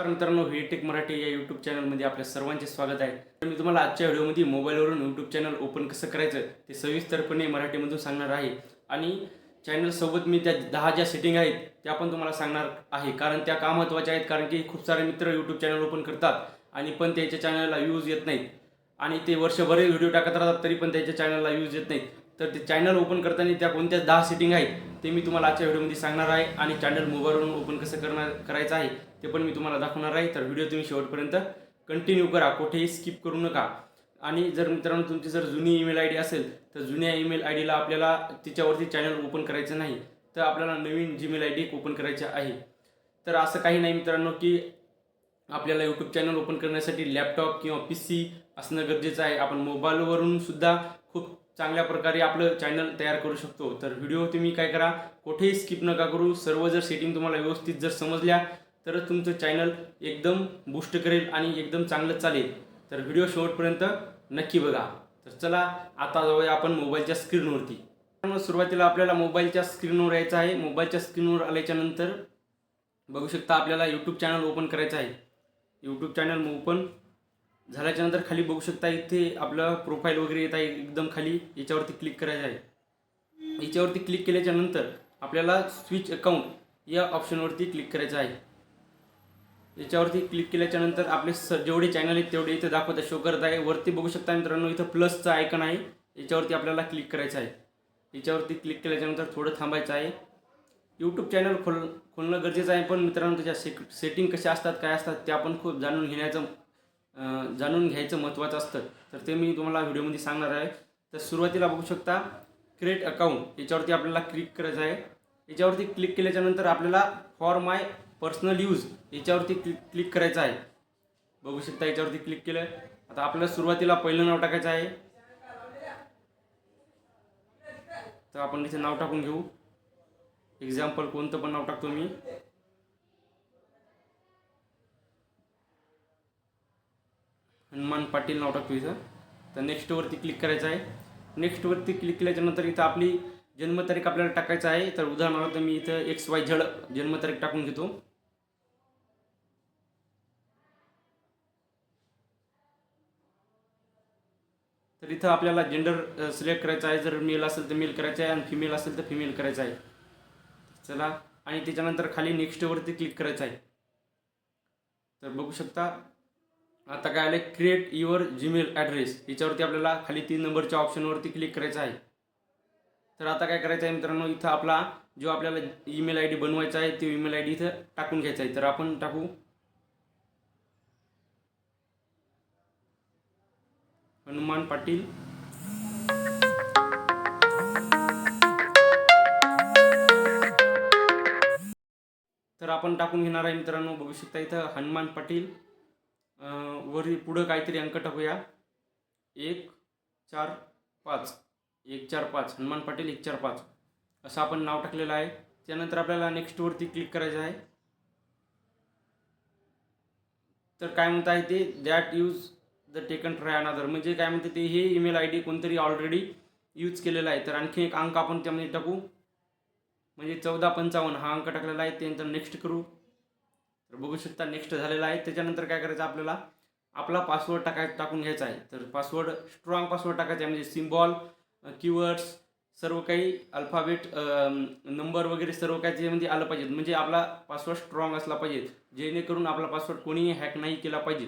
नमस्कार मित्रांनो टेक मराठी या यूट्यूब चॅनलमध्ये आपल्या सर्वांचे स्वागत आहे. तर मी तुम्हाला आजच्या व्हिडिओमध्ये मोबाईलवरून यूट्यूब चॅनल ओपन कसं करायचं ते सविस्तरपणे मराठीमधून सांगणार आहे. आणि चॅनलसोबत मी त्या दहा ज्या सेटिंग आहेत त्या पण तुम्हाला सांगणार आहे. कारण त्या का महत्त्वाच्या आहेत? कारण की खूप सारे मित्र यूट्यूब चॅनल ओपन करतात आणि पण त्याच्या चॅनलला व्ह्यूज येत नाहीत. आणि ते वर्षभर व्हिडिओ टाकत राहतात तरी पण त्याच्या चॅनलला व्ह्यूज येत नाहीत. तर ते चॅनल ओपन करताना त्या कोणत्या दहा सेटिंग आहेत ते मी तुम्हाला आजच्या व्हिडिओमध्ये सांगणार आहे. आणि चॅनल मोबाईलवरून ओपन कसं करणार करायचं आहे ते पण मी तुम्हाला दाखवणार आहे. तर व्हिडिओ तुम्ही शेवटपर्यंत कंटिन्यू करा. कुठेही स्किप करू नका. आणि जर मित्रांनो तुमची जर जुनी ईमेल आय डी असेल तर जुन्या ईमेल आय डीला आपल्याला तिच्यावरती चॅनल ओपन करायचं नाही. तर आपल्याला नवीन जीमेल आय डी ओपन करायची आहे. तर असं काही नाही मित्रांनो की आपल्याला यूट्यूब चॅनल ओपन करण्यासाठी लॅपटॉप किंवा पी सी असणं गरजेचं आहे. आपण मोबाईलवरून सुद्धा खूप चांगल्या प्रकारे आपलं चॅनल तयार करू शकतो. तर व्हिडिओ तुम्ही काय करा कुठेही स्किप नका करू. सर्व जर सेटिंग तुम्हाला व्यवस्थित जर समजल्या तरच तुमचं चॅनल एकदम बूस्ट करेल आणि एकदम चांगलं चालेल. तर व्हिडिओ शेवटपर्यंत नक्की बघा. तर चला आता जाऊया आपण मोबाईलच्या स्क्रीनवरती सुरुवातीला आपल्याला मोबाईलच्या स्क्रीनवर यायचं आहे. मोबाईलच्या स्क्रीनवर आल्याच्यानंतर बघू शकता आपल्याला यूट्यूब चॅनल ओपन करायचं आहे. यूट्यूब चॅनल ओपन झाल्याच्यानंतर खाली बघू शकता इथे आपलं प्रोफाईल वगैरे येत आहे एकदम खाली. याच्यावरती क्लिक करायचं आहे. याच्यावरती क्लिक केल्याच्यानंतर आपल्याला स्विच अकाउंट या ऑप्शनवरती क्लिक करायचं आहे. याच्यावरती क्लिक केल्याच्यानंतर आपले स जेवढे चॅनल आहेत तेवढे इथे दाखवत शो करत आहे. वरती बघू शकता मित्रांनो इथं प्लसचं आयकन आहे. याच्यावरती आपल्याला क्लिक करायचं आहे. याच्यावरती क्लिक केल्याच्यानंतर थोडं थांबायचं आहे. यूट्यूब चॅनल खोल खोलणं गरजेचं आहे पण मित्रांनो त्याच्या से सेटिंग कशा असतात काय असतात त्या पण खूप जाणून घेण्याचं जाणून घ्यायचं महत्त्वाचं असतं. तर ते मी तुम्हाला व्हिडिओमध्ये सांगणार आहे. तर सुरुवातीला बघू शकता क्रिएट अकाउंट याच्यावरती आपल्याला क्लिक करायचं आहे. याच्यावरती क्लिक केल्याच्यानंतर आपल्याला फॉर माय पर्सनल यूज याच्यावरती क्लिक क्लिक करायचं आहे. बघू शकता याच्यावरती क्लिक केलं आता आपल्याला सुरुवातीला पहिलं नाव टाकायचं आहे. तर आपण इथे नाव टाकून घेऊ. एक्झाम्पल कोणतं पण नाव टाकतो मी. हनुमान पाटील नाव टाकतो इथं. तर नेक्स्टवरती क्लिक करायचं आहे. नेक्स्टवरती क्लिक केल्याच्यानंतर इथं आपली जन्मतारीख आपल्याला टाकायचं आहे. तर उदाहरणार्थ मी इथं एक्स वाय झड जन्मतारीख टाकून घेतो. तर इथं आपल्याला जेंडर सिलेक्ट करायचं आहे. जर मेल असेल तर मेल करायचं आहे. आणि फिमेल असेल तर फिमेल करायचं आहे. चला. आणि त्याच्यानंतर खाली नेक्स्टवरती क्लिक करायचं आहे. तर बघू शकता. आता काय आलं क्रिएट युअर जीमेल ॲड्रेस याच्यावरती आपल्याला खाली तीन नंबरच्या ऑप्शनवरती क्लिक करायचं आहे. तर आता काय करायचं आहे मित्रांनो? इथं आपला जो आपल्याला ईमेल आय डी बनवायचा आहे तो ईमेल आय डी इथं टाकून घ्यायचा आहे. तर आपण टाकू. हनुमान पाटील. तर आपण टाकून घेणार आहे मित्रांनो बघू शकता इथं हनुमान पाटील. वरी पुढं काहीतरी अंक टाकूया. एक चार पाच. एक चार पाच. हनुमान पाटील एक चार पाच. असं आपण नाव टाकलेलं आहे. त्यानंतर आपल्याला नेक्स्टवरती क्लिक करायचं आहे. तर काय म्हणत आहे ते? That use the taken try another. म्हणजे काय म्हणते ते हे ईमेल आय डी कोणतरी ऑलरेडी यूज केलेला आहे. तर आणखी एक अंक आपण त्यामध्ये टाकू. म्हणजे चौदा पंचावन्न हा अंक टाकलेला आहे. त्यानंतर नेक्स्ट करू. तर बघू शकता नेक्स्ट झालेला आहे. त्याच्यानंतर काय करायचं आपल्याला? आपला पासवर्ड टाकाय टाकून घ्यायचा आहे. तर पासवर्ड स्ट्रॉंग पासवर्ड टाकायचा आहे. म्हणजे सिम्बॉल कीवर्ड्स सर्व काही अल्फाबेट नंबर वगैरे सर्व काही त्याच्यामध्ये आलं पाहिजे म्हणजे आपला पासवर्ड स्ट्रॉंग असला पाहिजे जेणेकरून आपला पासवर्ड कोणीही हॅक नाही केला पाहिजे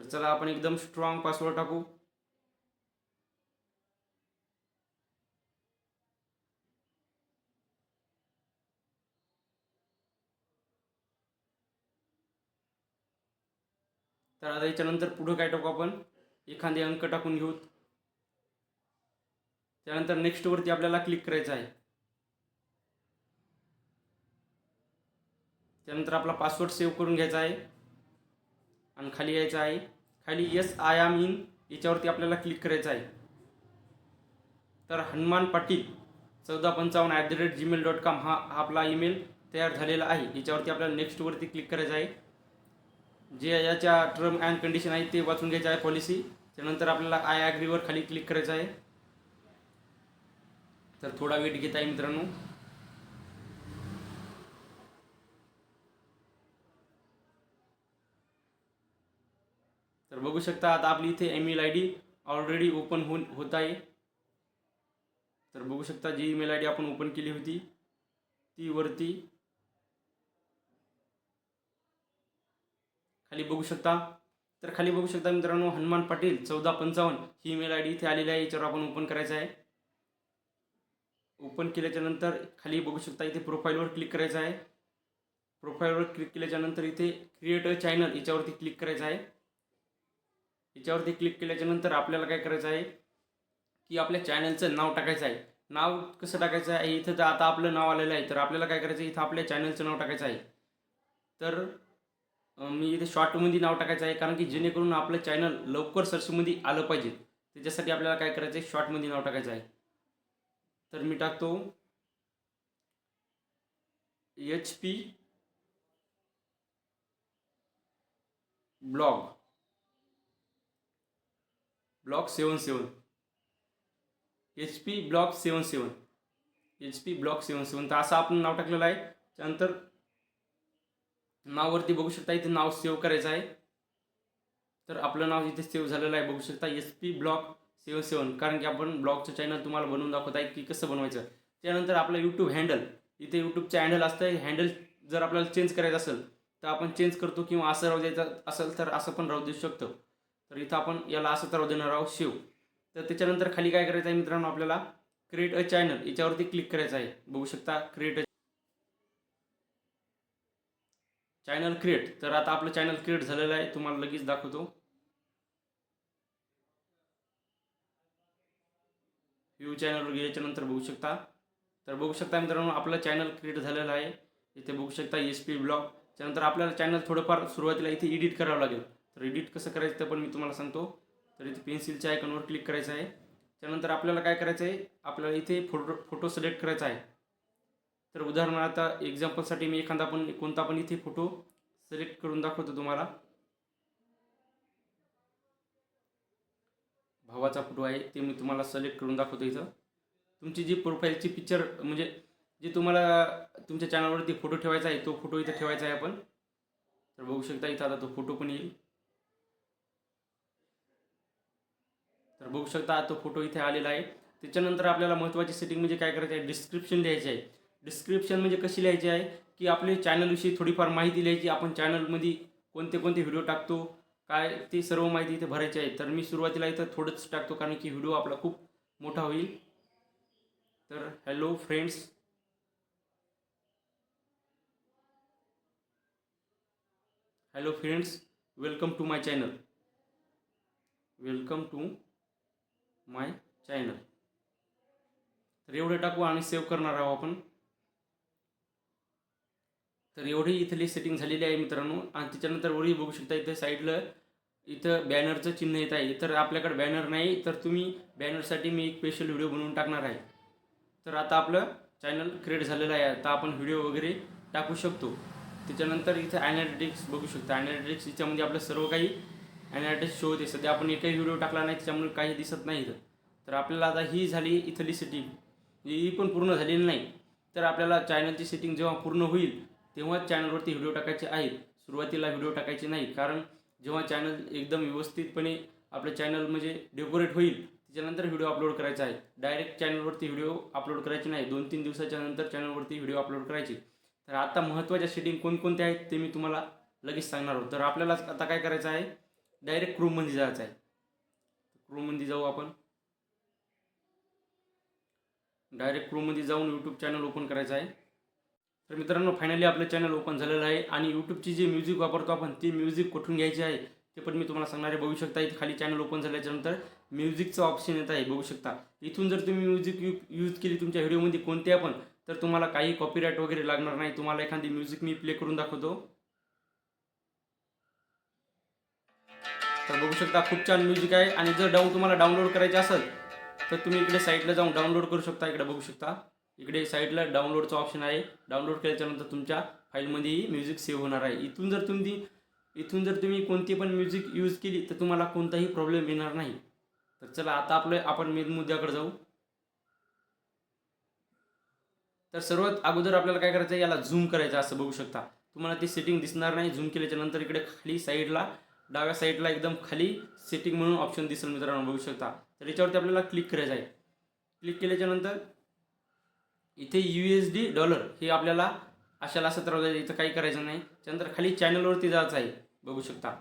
तर चला आपण एकदम स्ट्रॉंग पासवर्ड टाकू. तर आता याच्यानंतर पुढं काय टाकू आपण? एखादे अंक टाकून घेऊ. त्यानंतर नेक्स्टवरती आपल्याला क्लिक करायचं आहे. त्यानंतर आपला पासवर्ड सेव्ह करून घ्यायचा आहे. आणि खाली यायचं आहे. खाली यस आय आम इन याच्यावरती आपल्याला क्लिक करायचं आहे. तर हनुमान पाटील चौदा पंचावन्न at the rate Gmail dot com हा हा आपला ईमेल तयार झालेला आहे. याच्यावरती आपल्याला नेक्स्टवरती क्लिक करायचं आहे. जे याच्या टर्म अँड कंडिशन आहे ते वाचून घ्यायचं आहे पॉलिसी त्यानंतर आपल्याला आय ॲग्रीवर खाली क्लिक करायचं आहे. तर थोडा वेट घेत आहे मित्रांनो. तर बघू शकता आता आपली इथे email I D already open होऊन होत आहे. तर बघू शकता जी ईमेल आय डी आपण ओपन केली होती ती वरती खाली बघू शकता. तर खाली बघू शकता मित्रांनो हनुमान पाटील चौदा पंचावन्न ही ईमेल आय डी इथे आलेली आहे याच्यावर आपण ओपन करायचं आहे. ओपन केल्याच्यानंतर खाली बघू शकता इथे प्रोफाईलवर क्लिक करायचं आहे. प्रोफाईलवर क्लिक केल्याच्यानंतर इथे क्रिएट अ चॅनल याच्यावरती क्लिक करायचं आहे. याच्यावरती क्लिक केल्याच्यानंतर आपल्याला काय करायचं आहे की आपल्या चॅनलचं नाव टाकायचं आहे. नाव कसं टाकायचं आहे? इथं तर आता आपलं नाव आलेलं आहे. तर आपल्याला काय करायचं आहे? इथं आपल्या चॅनलचं नाव टाकायचं आहे. तर मी इथे शॉर्टमध्ये नाव टाकायचं आहे. कारण की जेणेकरून आपलं चॅनल लवकर सर्चमध्ये आलं पाहिजे. त्याच्यासाठी आपल्याला काय करायचं आहे? शॉर्टमध्ये नाव टाकायचं आहे. तर मी टाकतो. H P blog block seven seven. H P block seven seven. H P block seven seven. तर असं आपण नाव टाकलेलं आहे. त्यानंतर नाववरती बघू शकता इथे नाव सेव्ह करायचं आहे. तर आपलं नाव इथे सेव्ह झालेलं आहे. बघू शकता S P block seven seven. कारण की आपण ब्लॉगचं चॅनल तुम्हाला बनवून दाखवत आहे की कसं बनवायचं. त्यानंतर आपलं यूट्यूब हँडल इथे यूट्यूबचं हँडल असतं. हँडल जर आपल्याला चेंज करायचं असेल तर आपण चेंज करतो किंवा असं राहू द्यायचं असेल तर असं पण राहू देऊ शकतो. तर इथं आपण याला असं तर देणार आहोत शिव. तर त्याच्यानंतर खाली काय करायचं आहे मित्रांनो आपल्याला? क्रिएट अ चॅनल याच्यावरती क्लिक करायचं आहे. बघू शकता क्रिएट अ चॅनल क्रिएट तर आता आपलं चॅनल क्रिएट झालेलं आहे. तुम्हाला लगेच दाखवतो. व्ह्यू चॅनलवर गेल्याच्यानंतर बघू शकता. तर बघू शकता मित्रांनो आपलं चॅनल क्रिएट झालेलं आहे. इथे बघू शकता एस पी ब्लॉग त्यानंतर आपल्याला चॅनल थोडंफार सुरुवातीला इथे एडिट करावं लागेल. तर एडिट कसं करायचं ते पण मी तुम्हाला सांगतो. तर इथे पेन्सिलच्या आयकॉनवर क्लिक करायचं आहे. त्यानंतर आपल्याला काय करायचं आहे? आपल्याला इथे फोटो फोटो सिलेक्ट करायचा आहे. तर उदाहरणार्थ आता एक्झाम्पलसाठी मी एखादा पण कोणता पण इथे फोटो सिलेक्ट करून दाखवतो तुम्हाला. भावाचा फोटो आहे ते मी तुम्हाला सिलेक्ट करून दाखवतो इथं. तुमची जी प्रोफाईलची पिक्चर म्हणजे जे तुम्हाला तुमच्या चॅनलवरती फोटो ठेवायचा आहे तो फोटो इथं ठेवायचा आहे आपण. तर बघू शकता इथं आता तो फोटो पण येईल. बघू शकता तो फोटो इथे आलेला आहे. त्याच्यानंतर आपल्याला महत्त्वाची सेटिंग म्हणजे काय करायचं आहे? डिस्क्रिप्शन लिहायचे आहे. डिस्क्रिप्शन म्हणजे कशी लिहायची आहे? की आपले चॅनलविषयी थोडीफार माहिती लिहायची. आपण चॅनलमध्ये कोणते कोणते व्हिडिओ टाकतो काय ती सर्व माहिती इथे भरायची आहे. तर मी सुरुवातीला इथं थोडंच टाकतो कारण की व्हिडिओ आपला खूप मोठा होईल. तर hello friends hello friends welcome to my channel welcome to my channel. तर एवढे टाकू आणि सेव्ह करणार आहोत आपण. तर एवढी इथली सेटिंग झालेली आहे मित्रांनो. आणि त्याच्यानंतर वरही बघू शकता इथं साईडला इथं बॅनरचं चिन्ह येत आहे. तर आपल्याकडे बॅनर नाही तर तुम्ही बॅनरसाठी मी एक स्पेशल व्हिडिओ बनवून टाकणार आहे. तर आता आपलं चॅनल क्रिएट झालेलं आहे. आता आपण व्हिडिओ वगैरे टाकू शकतो. त्याच्यानंतर इथं ॲनालिटिक्स बघू शकता. ॲनालिटिक्स याच्यामध्ये आपलं सर्व काही ॲनालिटिक्स शो होते सध्या आपण एकही व्हिडिओ टाकला नाही त्याच्यामुळे काही दिसत नाही इथं. तर आपल्याला आता ही झाली इथली सेटिंग ही पण पूर्ण झालेली नाही. तर आपल्याला चॅनलची सेटिंग जेव्हा पूर्ण होईल तेव्हाच चॅनलवरती व्हिडिओ टाकायचे आहेत. सुरुवातीला व्हिडिओ टाकायचे नाही. कारण जेव्हा चॅनल एकदम व्यवस्थितपणे आपलं चॅनल म्हणजे डेकोरेट होईल त्याच्यानंतर व्हिडिओ अपलोड करायचा आहे. डायरेक्ट चॅनलवरती व्हिडिओ अपलोड करायचे नाही. दोन तीन दिवसाच्या नंतर चॅनलवरती व्हिडिओ अपलोड करायचे. तर आता महत्त्वाच्या सेटिंग कोणकोणत्या आहेत ते मी तुम्हाला लगेच सांगणार आहोत. तर आपल्याला आता काय करायचं आहे डायरेक्ट क्रूममध्ये जायचं आहे. क्रूमध्ये जाऊ आपण. डायरेक्ट क्रूमध्ये जाऊन यूट्यूब चॅनल ओपन करायचं आहे. तर मित्रांनो फायनली आपलं चॅनल ओपन झालेलं आहे आणि यूट्यूबची जी म्युझिक वापरतो आपण ती म्युझिक कुठून घ्यायची आहे ते पण मी तुम्हाला सांगणार आहे. बघू शकता इथे खाली चॅनल ओपन झाल्याच्यानंतर म्युझिकचं ऑप्शन येत आहे. बघू शकता. इथून जर तुम्ही म्युझिक यू यूज केली तुमच्या व्हिडिओमध्ये कोणत्या पण तर तुम्हाला काही कॉपीराईट वगैरे लागणार नाही. तुम्हाला एखादी म्युझिक मी प्ले करून दाखवतो. तर बघू शकता खूप छान म्युझिक आहे. आणि जर डाऊन तुम्हाला डाउनलोड करायचे असेल तर तुम्ही इकडे साईडला जाऊन डाउनलोड करू शकता. इकडे बघू शकता. इकडे साईडला डाउनलोडचं ऑप्शन आहे. डाउनलोड केल्याच्यानंतर तुमच्या फाईलमध्येही म्युझिक सेव्ह होणार आहे. इथून जर तुम्ही इथून जर तुम्ही कोणती पण म्युझिक यूज केली तर तुम्हाला कोणताही प्रॉब्लेम येणार नाही. तर चला आता आपलं आपण मेन मुद्द्याकडे जाऊ. तर सर्वात अगोदर आपल्याला काय करायचं आहे याला झूम करायचं असं बघू शकता. तुम्हाला ती सेटिंग दिसणार नाही. झूम केल्याच्यानंतर इकडे खाली साईडला डाव्या साईडला एकदम खाली सेटिंग म्हणून ऑप्शन दिसेल मित्रांनो बघू शकता. तर याच्यावरती आपल्याला क्लिक करायचं आहे. क्लिक केल्याच्यानंतर इथे यू एस डी डॉलर हे आपल्याला अशाला असं इथं काही करायचं नाही. त्यानंतर खाली चॅनलवरती जायचं आहे. बघू शकता.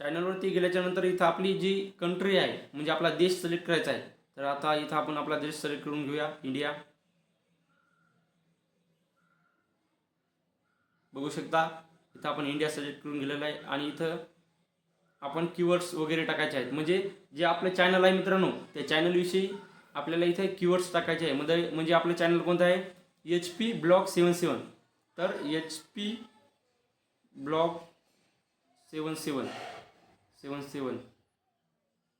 चॅनलवरती गेल्याच्यानंतर इथं आपली जी कंट्री आहे म्हणजे आपला देश सिलेक्ट करायचा आहे. तर आता इथं आपण आपला देश सिलेक्ट करून घेऊया. इंडिया बघू शकता. इथं आपण इंडिया सिलेक्ट करून गेलेला आहे. आणि इथं आपण किवर्ड्स वगैरे टाकायचे आहेत. म्हणजे जे आपलं चॅनल आहे मित्रांनो त्या चॅनलविषयी आपल्याला इथे किवर्ड्स टाकायचे आहे. म्हणजे म्हणजे आपलं चॅनल कोणतं आहे? H P blog seven seven तर H P blog seven seven seven seven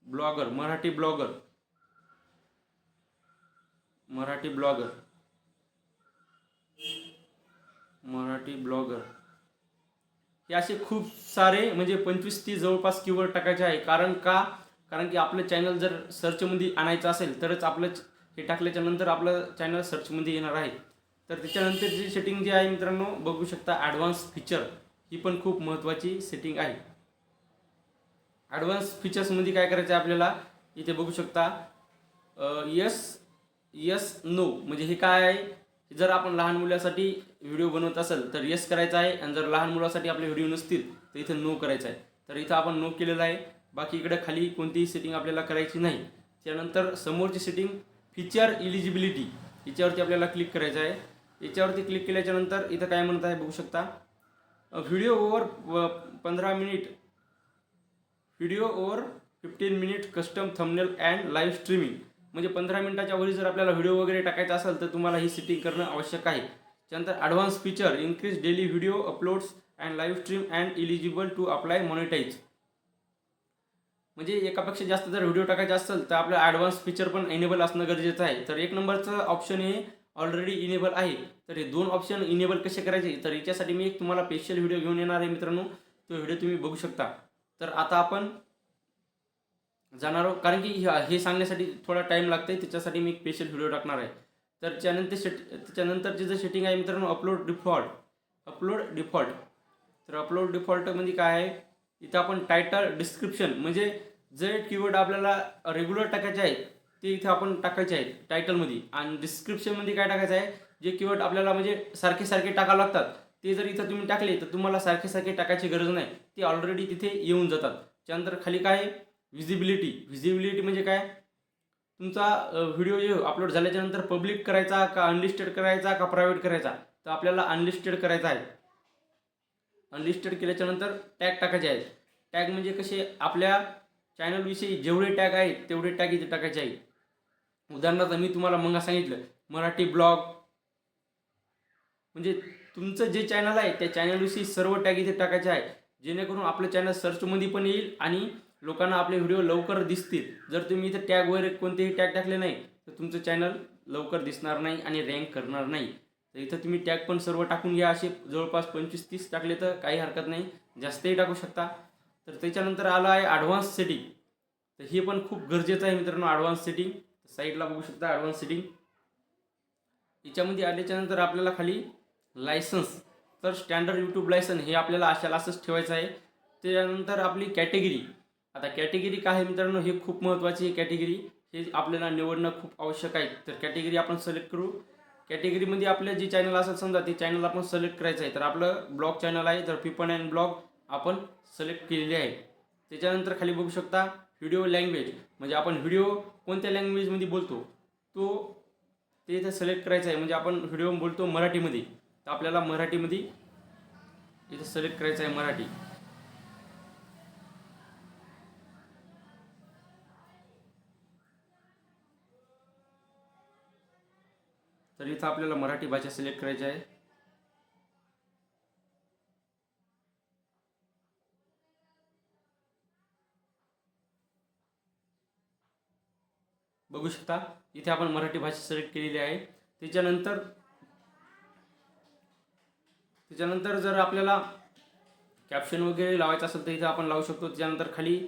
blogger Marathi blogger Marathi blogger Marathi blogger हे असे खूप सारे म्हणजे पंचवीस तीस जवळपास कीवर्ड टाकायचे आहे. कारण का? कारण की आपलं चॅनल जर सर्चमध्ये आणायचं असेल तरच आपलं हे टाकल्याच्या नंतर आपलं चॅनल सर्चमध्ये येणार आहे. तर त्याच्यानंतर जी सेटिंग जी आहे मित्रांनो बघू शकता ॲडव्हान्स फीचर ही पण खूप महत्त्वाची सेटिंग आहे. ॲडव्हान्स फीचर्समध्ये काय करायचं आहे आपल्याला? इथे बघू शकता. यस यस नो म्हणजे हे काय आहे? जर आपण लहान मुलासाठी व्हिडिओ बनवत असेल तर यस करायचा आहे. आणि जर लहान मुलासाठी आपले व्हिडिओ नसतील तर इथं नो करायचा आहे. तर इथं आपण नो केलेलं आहे. बाकी इकडे खाली कोणतीही सेटिंग आपल्याला करायची नाही. त्यानंतर समोरची सेटिंग फीचर इलिजिबिलिटी याच्यावरती आपल्याला क्लिक करायचं आहे. याच्यावरती क्लिक केल्याच्यानंतर इथं काय म्हणत आहे बघू शकता. व्हिडिओ ओव्हर पंधरा minute video over fifteen minute custom thumbnail and live streaming म्हणजे पंधरा मिनिटाच्या वरी जर आपल्याला व्हिडिओ वगैरे टाकायचा असेल तर तुम्हाला ही सेटिंग करणं आवश्यक आहे. त्यानंतर advance feature increase daily video uploads and live stream and eligible to apply monetize म्हणजे एकापेक्षा जास्त जर व्हिडिओ टाकायचा असेल तर आपलं ॲडव्हान्स फीचर पण एनेबल असणं गरजेचं आहे. तर एक नंबरचं ऑप्शन हे ऑलरेडी इनेबल आहे. तर हे दोन ऑप्शन इनेबल कसे करायचे? तर याच्यासाठी मी एक तुम्हाला स्पेशल व्हिडिओ घेऊन येणार आहे मित्रांनो. तो व्हिडिओ तुम्ही बघू शकता. तर आता आपण जाणार आहोत. कारण की ह्या- हे सांगण्यासाठी थोडा टाईम लागते त्याच्यासाठी मी एक स्पेशल व्हिडिओ टाकणार आहे. तर त्यानंतर सेट त्याच्यानंतरचे जे सेटिंग आहे मित्रांनो अपलोड डिफॉल्ट अपलोड डिफॉल्ट तर अपलोड डिफॉल्ट म्हणजे काय आहे? इथं आपण टायटल डिस्क्रिप्शन म्हणजे जे कीवर्ड आपल्याला रेग्युलर टाकायचे आहेत ते इथे आपण टाकायचे आहेत टायटलमध्ये आणि डिस्क्रिप्शनमध्ये काय टाकायचं आहे? जे कीवर्ड आपल्याला म्हणजे सारखे सारखे टाकावं लागतात ते जर इथं तुम्ही टाकले तर तुम्हाला सारखे सारखे टाकायची गरज नाही. ते ऑलरेडी तिथे येऊन जातात. त्यानंतर खाली काय आहे? व्हिजिबिलिटी व्हिजिबिलिटी म्हणजे काय? तुमचा व्हिडिओ जे अपलोड झाल्याच्यानंतर पब्लिक करायचा का अनलिस्टेड करायचा का प्रायव्हेट करायचा? तर आपल्याला अनलिस्टेड करायचा आहे. अनलिस्टेड केल्याच्यानंतर टॅग टाकायचे आहेत. टॅग म्हणजे कसे? आपल्या चॅनलविषयी जेवढे टॅग आहेत तेवढे टॅग इथे टाकायचे आहे उदाहरणार्थ मी तुम्हाला मंगा सांगितलं मराठी ब्लॉग म्हणजे तुमचं जे चॅनल आहे त्या चॅनलविषयी सर्व टॅग इथे टाकायचे आहे जेणेकरून आपलं चॅनल सर्चमध्ये पण येईल आणि लोकांना आपले व्हिडिओ लवकर दिसतील. जर तुम्ही इथे टॅग वगैरे कोणतेही टॅग टाकले नाही तर तुमचं चॅनल लवकर दिसणार नाही आणि रँक करणार नाही. तर इथं तुम्ही टॅग पण सर्व टाकून घ्या असे जवळपास पंचवीस तीस टाकले तर काही हरकत नाही. जास्तही टाकू शकता. तर त्याच्यानंतर आलं आहे ॲडव्हान्स सेटिंग तर हे पण खूप गरजेचं आहे मित्रांनो ॲडव्हान्स सेटिंग साईडला बघू शकता ॲडव्हान्स सेटिंग याच्यामध्ये आल्याच्यानंतर आपल्याला खाली लायसन्स तर स्टँडर्ड यूट्यूब लायसन हे आपल्याला अशाला असंच ठेवायचं आहे. त्यानंतर आपली कॅटेगरी आता कॅटेगरी काय आहे मित्रांनो? हे खूप महत्त्वाची आहे कॅटेगरी हे आपल्याला निवडणं खूप आवश्यक आहे. तर कॅटेगरी आपण सिलेक्ट करू. कॅटेगरीमध्ये आपलं जे चॅनल असेल समजा ते चॅनल आपण सिलेक्ट करायचं आहे तर आपलं ब्लॉग चॅनल आहे तर पिपन अँड ब्लॉग आपण सिलेक्ट केलेले आहे. त्याच्यानंतर खाली बघू शकता व्हिडिओ लँग्वेज म्हणजे आपण व्हिडिओ कोणत्या लँग्वेजमध्ये बोलतो? तो ते इथं सिलेक्ट करायचं आहे. म्हणजे आपण व्हिडिओ बोलतो मराठीमध्ये. तर आपल्याला मराठीमध्ये इथं सिलेक्ट करायचं आहे मराठी. तर इथं आपल्याला मराठी भाषा सिलेक्ट करायची आहे. बघू शकता इथे आपण मराठी भाषा सिलेक्ट केलेली आहे. त्याच्यानंतर त्याच्यानंतर जर आपल्याला कॅप्शन वगैरे लावायचं असेल तर इथं आपण लावू शकतो. त्याच्यानंतर खाली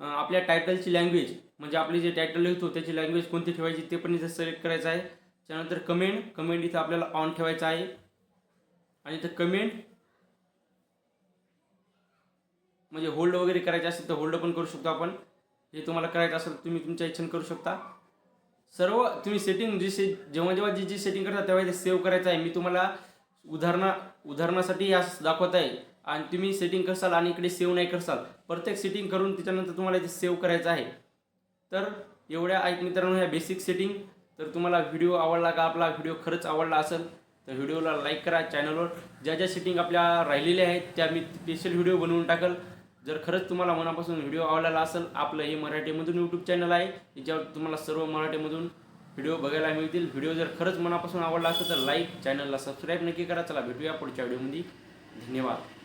आपल्या टायटलची लँग्वेज म्हणजे आपली जे टायटल लिहितो त्याची लँग्वेज कोणती ठेवायची ते पण इथं सिलेक्ट करायचं आहे. त्यानंतर कमेंट कमेंट इथं आपल्याला ऑन ठेवायचं आहे. आणि इथं कमेंट म्हणजे होल्ड वगैरे करायचे असेल तर होल्ड पण करू शकतो आपण. हे तुम्हाला करायचं असेल तुम्ही तुमच्या इच्छेने करू शकता. सर्व तुम्ही सेटिंग जी से जेव्हा जेव्हा जी जी सेटिंग करता तेव्हा ते सेव्ह करायचं आहे. मी तुम्हाला उदाहरणा उदाहरणासाठी या दाखवत आहे. आणि तुम्ही सेटिंग करसाल आणि इकडे सेव्ह नाही करसाल. प्रत्येक सेटिंग करून त्याच्यानंतर तुम्हाला इथे सेव्ह करायचं आहे. तर एवढ्या आहेत मित्रांनो ह्या बेसिक सेटिंग तर तुम्हाला व्हिडिओ आवडला का? आपला व्हिडिओ खरंच आवडला असेल तर व्हिडिओला लाईक करा चॅनलवर ज्या ज्या सेटिंग आपल्या राहिलेल्या आहेत त्या मी स्पेशल व्हिडिओ बनवून टाकल. जर खरंच तुम्हाला मनापासून व्हिडिओ आवडलेला असेल आपलं हे मराठीमधून यूट्यूब चॅनल आहे याच्यावर तुम्हाला सर्व मराठीमधून व्हिडिओ बघायला मिळतील. व्हिडिओ जर खरंच मनापासून आवडला असेल तर लाईक चॅनलला सबस्क्राईब नक्की करा. चला भेटूया पुढच्या व्हिडिओमध्ये धन्यवाद.